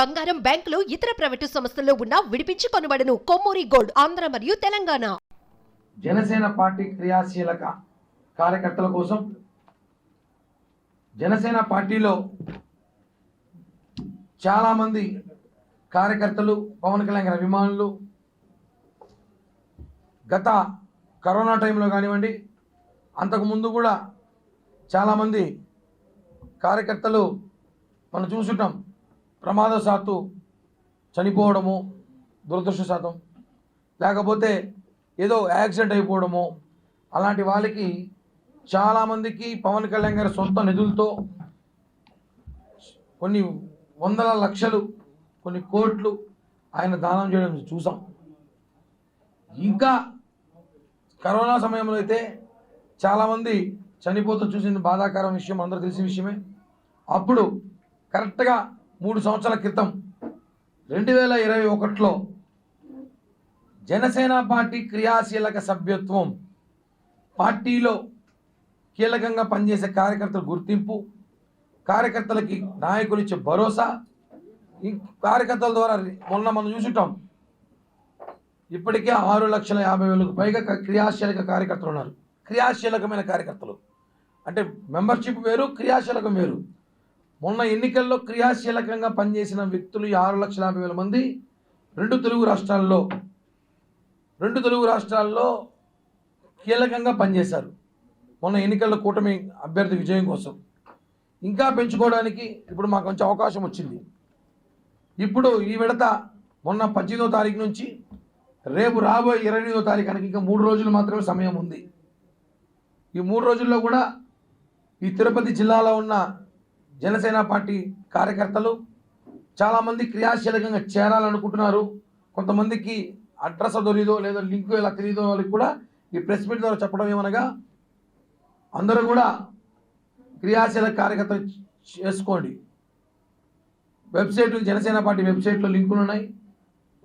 బంగారం బ్యాంకులు ఇతర ప్రైవేటు సంస్థల్లో ఉన్న విడిపించి కొనబడను. కొమ్మూరి గోల్డ్ ఆంధ్ర మరియు తెలంగాణ. జనసేన పార్టీ క్రియాశీలక కార్యకర్తల కోసం జనసేన పార్టీలో చాలామంది కార్యకర్తలు పవన్ కళ్యాణ్ గారి అభిమానులు గత కరోనా టైంలో కానివ్వండి అంతకుముందు కూడా చాలామంది కార్యకర్తలు మనం చూసుంటాం. ప్రమాదశాత్తు చనిపోవడము దురదృష్టశాతం. లేకపోతే ఏదో యాక్సిడెంట్ అయిపోవడము. అలాంటి వాళ్ళకి చాలామందికి పవన్ కళ్యాణ్ గారి సొంత నిధులతో కొన్ని వందల లక్షలు కొన్ని కోట్లు ఆయన దానం చేయడం చూసాం. ఇంకా కరోనా సమయంలో అయితే చాలామంది చనిపోతూ చూసిన బాధాకరం విషయం అందరూ తెలిసిన విషయమే. అప్పుడు కరెక్ట్గా మూడు సంవత్సరాల క్రితం రెండు వేల ఇరవై ఒకటిలో జనసేన పార్టీ క్రియాశీలక సభ్యత్వం పార్టీలో కీలకంగా పనిచేసే కార్యకర్తల గుర్తింపు కార్యకర్తలకి నాయకులు ఇచ్చే భరోసా ఈ కార్యకర్తల ద్వారా మొన్న మనం చూసుంటాం. ఇప్పటికే ఆరు లక్షల యాభై వేలకు పైగా క- క్రియాశీలక కార్యకర్తలు ఉన్నారు. క్రియాశీలకమైన కార్యకర్తలు. అంటే మెంబర్షిప్ వేరు క్రియాశీలకం వేరు. మొన్న ఎన్నికల్లో క్రియాశీలకంగా పనిచేసిన వ్యక్తులు ఆరు లక్షల యాభై వేల మంది రెండు తెలుగు రాష్ట్రాల్లో రెండు తెలుగు రాష్ట్రాల్లో కీలకంగా పనిచేశారు. మొన్న ఎన్నికల్లో కూటమి అభ్యర్థి విజయం కోసం. ఇంకా పెంచుకోవడానికి ఇప్పుడు మాకు కొంచెం అవకాశం వచ్చింది. ఇప్పుడు ఈ విడత మొన్న పద్దెనిమిదో తారీఖు నుంచి రేపు రాబోయే ఇరవై ఎనిమిదో తారీఖు ఇంకా మూడు రోజులు మాత్రమే సమయం ఉంది. ఈ మూడు రోజుల్లో కూడా ఈ తిరుపతి జిల్లాలో ఉన్న జనసేన పార్టీ కార్యకర్తలు చాలామంది క్రియాశీలకంగా చేరాలనుకుంటున్నారు. కొంతమందికి అడ్రస్ దొరిదో లేదా లింక్ ఎలా తెలియదో వాళ్ళకి కూడా ఈ ప్రెస్ మీట్ ద్వారా చెప్పడం ఏమనగా అందరూ కూడా క్రియాశీలక కార్యకర్తలు చేసుకోండి. వెబ్సైట్ జనసేన పార్టీ వెబ్సైట్లో లింకులు ఉన్నాయి.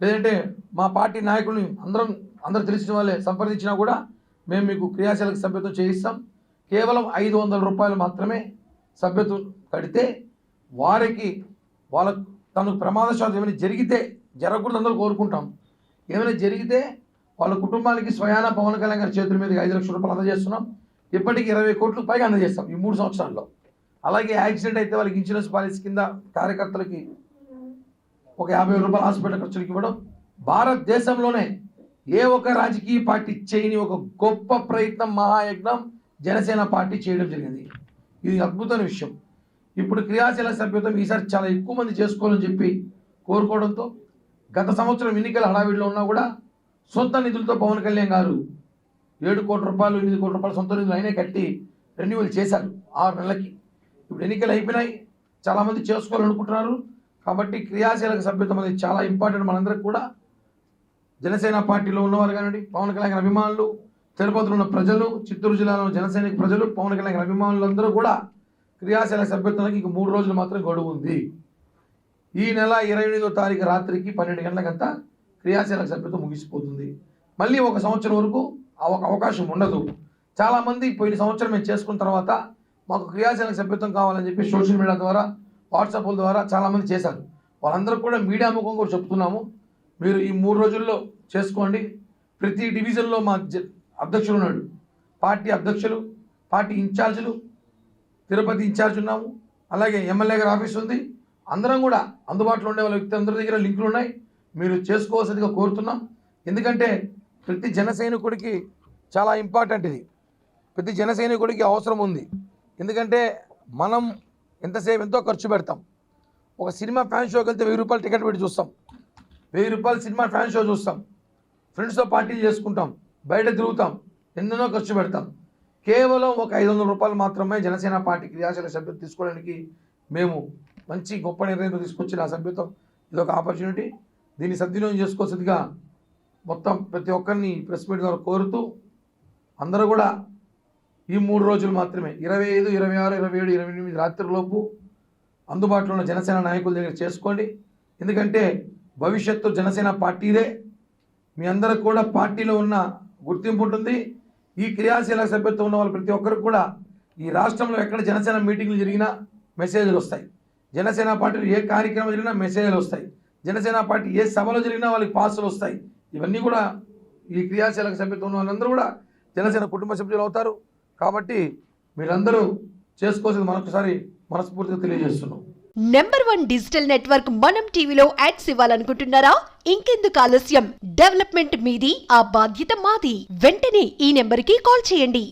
లేదంటే మా పార్టీ నాయకుల్ని అందరం అందరూ తెలిసిన వాళ్ళే సంప్రదించినా కూడా మేము మీకు క్రియాశీలక సభ్యత్వం చేయిస్తాం. కేవలం ఐదు వందల రూపాయలు మాత్రమే సభ్యత్వం కడితే వారికి వాళ్ళ తనకు ప్రమాదశాలు ఏమైనా జరిగితే జరగకూడదు అందరూ కోరుకుంటాం. ఏమైనా జరిగితే వాళ్ళ కుటుంబానికి స్వయాన పవన్ కళ్యాణ్ గారి చేతుల మీద ఐదు లక్షల రూపాయలు అందజేస్తున్నాం. ఇప్పటికి ఇరవై కోట్లు పైగా అందజేస్తాం ఈ మూడు సంవత్సరాల్లో. అలాగే యాక్సిడెంట్ అయితే వాళ్ళకి ఇన్సూరెన్స్ పాలసీ కింద కార్యకర్తలకి ఒక యాభై రూపాయల హాస్పిటల్ ఖర్చులకు ఇవ్వడం. భారతదేశంలోనే ఏ ఒక రాజకీయ పార్టీ చేయని ఒక గొప్ప ప్రయత్నం మహాయజ్ఞం జనసేన పార్టీ చేయడం జరిగింది. ఇది అద్భుతమైన విషయం. ఇప్పుడు క్రియాశీల సభ్యత్వం ఈసారి చాలా ఎక్కువ మంది చేసుకోవాలని చెప్పి కోరుకోవడంతో గత సంవత్సరం ఎన్నికల హడావిడిలో ఉన్నా కూడా సొంత నిధులతో పవన్ కళ్యాణ్ గారు ఏడు కోట్ల రూపాయలు ఎనిమిది కోట్ల రూపాయలు సొంత నిధులు అయినా కట్టి రెన్యువల్ చేశారు ఆరు నెలలకి. ఇప్పుడు ఎన్నికలు అయిపోయినాయి చాలామంది చేసుకోవాలనుకుంటున్నారు. కాబట్టి క్రియాశీలక సభ్యత్వం అనేది చాలా ఇంపార్టెంట్ మనందరికి కూడా. జనసేన పార్టీలో ఉన్నవారు కానివ్వండి పవన్ కళ్యాణ్ అభిమానులు తిరుపతిలో ఉన్న ప్రజలు చిత్తూరు జిల్లాలో జనసైనిక ప్రజలు పవన్ కళ్యాణ్ అభిమానులందరూ కూడా క్రియాశీల సభ్యత్వానికి ఇంక మూడు రోజులు మాత్రం గడువు ఉంది. ఈ నెల ఇరవై ఎనిమిదో తారీఖు రాత్రికి పన్నెండు గంటలకంతా క్రియాశీల సభ్యత్వం ముగిసిపోతుంది. మళ్ళీ ఒక సంవత్సరం వరకు ఆ ఒక అవకాశం ఉండదు. చాలామంది పోయిన సంవత్సరం మేము చేసుకున్న తర్వాత మాకు క్రియాశీల సభ్యత్వం కావాలని చెప్పి సోషల్ మీడియా ద్వారా వాట్సాప్ల ద్వారా చాలామంది చేశారు. వాళ్ళందరూ కూడా మీడియా ముఖం కూడా చెప్తున్నాము. మీరు ఈ మూడు రోజుల్లో చేసుకోండి. ప్రతి డివిజన్లో మా జ- అధ్యక్షులు ఉన్నాడు పార్టీ అధ్యక్షులు పార్టీ ఇన్ఛార్జీలు తిరుపతి ఇన్ఛార్జ్ ఉన్నాము అలాగే ఎమ్మెల్యే గారి ఆఫీస్ ఉంది. అందరం కూడా అందుబాటులో ఉండే వాళ్ళ వ్యక్తి అందరి దగ్గర లింకులు ఉన్నాయి. మీరు చేసుకోవాల్సిందిగా కోరుతున్నాం. ఎందుకంటే ప్రతి జన సైనికుడికి చాలా ఇంపార్టెంట్ ఇది. ప్రతి జన సైనికుడికి అవసరం ఉంది. ఎందుకంటే మనం ఎంతసేపు ఎంతో ఖర్చు పెడతాం. ఒక సినిమా ఫ్యాన్ షోకి వెళ్తే వెయ్యి రూపాయలు టికెట్ పెట్టి చూస్తాం. వెయ్యి రూపాయలు సినిమా ఫ్యాన్ షో చూస్తాం. ఫ్రెండ్స్తో పార్టీలు చేసుకుంటాం. బయట తిరుగుతాం ఎన్నెన్నో ఖర్చు పెడతాం. కేవలం ఒక ఐదు వందల రూపాయలు మాత్రమే జనసేన పార్టీ క్రియాశీల సభ్యత్వం తీసుకోవడానికి మేము మంచి గొప్ప నిర్ణయంతో తీసుకొచ్చిన ఆ సభ్యత్వం. ఇది ఒక ఆపర్చునిటీ దీన్ని సద్వినియోగం చేసుకోవాల్సిందిగా మొత్తం ప్రతి ఒక్కరిని ప్రెస్ మీట్ ద్వారా కోరుతూ అందరూ కూడా ఈ మూడు రోజులు మాత్రమే ఇరవై ఐదు ఇరవై ఆరు ఇరవై ఏడు ఇరవై ఎనిమిది రాత్రిలోపు అందుబాటులో ఉన్న జనసేన నాయకుల దగ్గర చేసుకోండి. ఎందుకంటే భవిష్యత్తు జనసేన పార్టీదే. మీ అందరికి కూడా పార్టీలో ఉన్న గుర్తింపు ఉంటుంది ఈ క్రియాశీల సభ్యత్వం ఉన్న వాళ్ళు ప్రతి ఒక్కరికి కూడా ఈ రాష్ట్రంలో ఎక్కడ జనసేన మీటింగ్లు జరిగినా మెసేజ్లు వస్తాయి. జనసేన పార్టీలు ఏ కార్యక్రమం జరిగినా మెసేజ్లు వస్తాయి. జనసేన పార్టీ ఏ సభలో జరిగినా వాళ్ళకి పాసులు వస్తాయి. ఇవన్నీ కూడా ఈ క్రియాశీలక సభ్యత్వం ఉన్న వాళ్ళందరూ కూడా జనసేన కుటుంబ సభ్యులు అవుతారు. కాబట్టి మీరందరూ చేసుకోవాల్సింది మరొకసారి మనస్ఫూర్తిగా తెలియజేస్తున్నాం. నెంబర్ వన్ డిజిటల్ నెట్వర్క్ మనం టీవీలో యాడ్స్ ఇవ్వాలనుకుంటున్నారా? ఇంకెందుకు ఆలస్యం? డెవలప్మెంట్ మీది ఆ బాధ్యత మాది. వెంటనే ఈ నెంబర్కి కాల్ చేయండి.